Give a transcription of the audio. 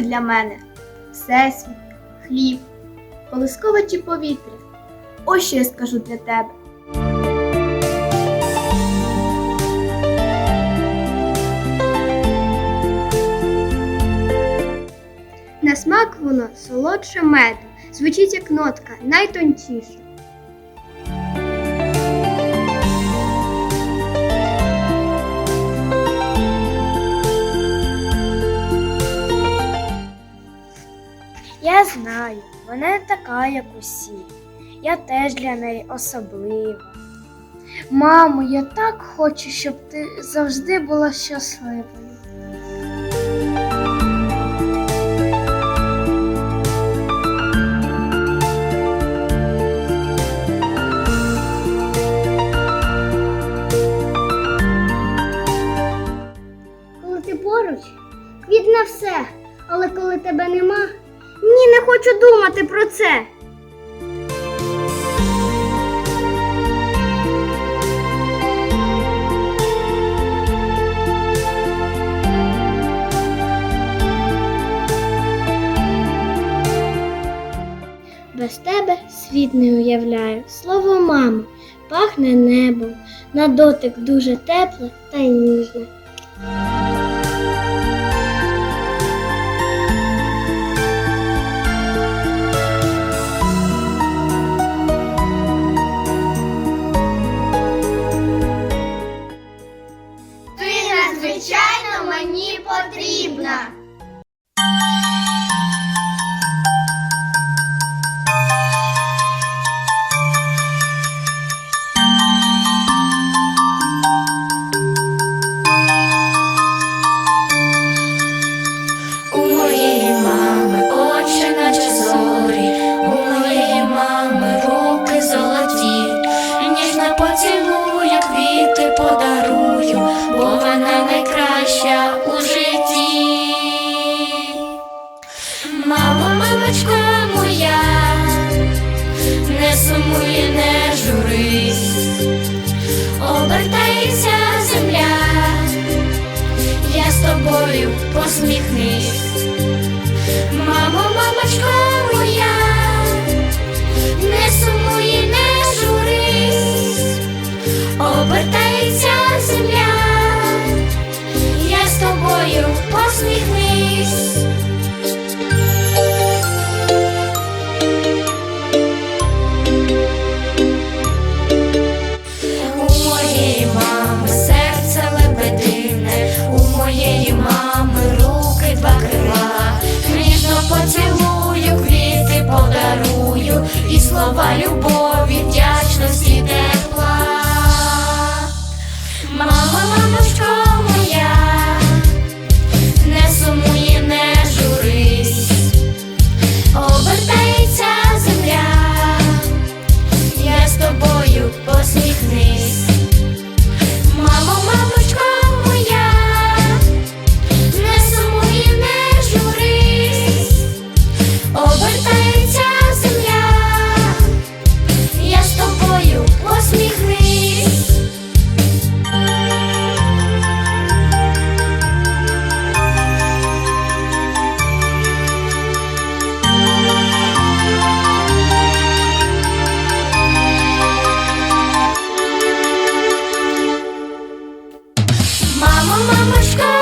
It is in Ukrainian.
для мене всесвіт, хліб, колискове повітря. Ось що я скажу для тебе. На смак воно солодше меду, звучить як нотка найтончіша. Не така, як усі. Я теж для неї особлива. Мамо, я так хочу, щоб ти завжди була щасливою. Коли ти поруч, квітне все, але коли тебе нема, ні, не хочу думати про це. Без тебе світ не уявляю. Слово мамо, пахне небом, на дотик дуже тепле та й ніжне. Надзвичайно мені потрібна. Не сумуй, не журись, обертається земля я з тобою посміхнись. Мамо, мамочко моя, не сумуй, не журись, обертається земля, я з тобою посміхнись. boy. Мамо, мамочко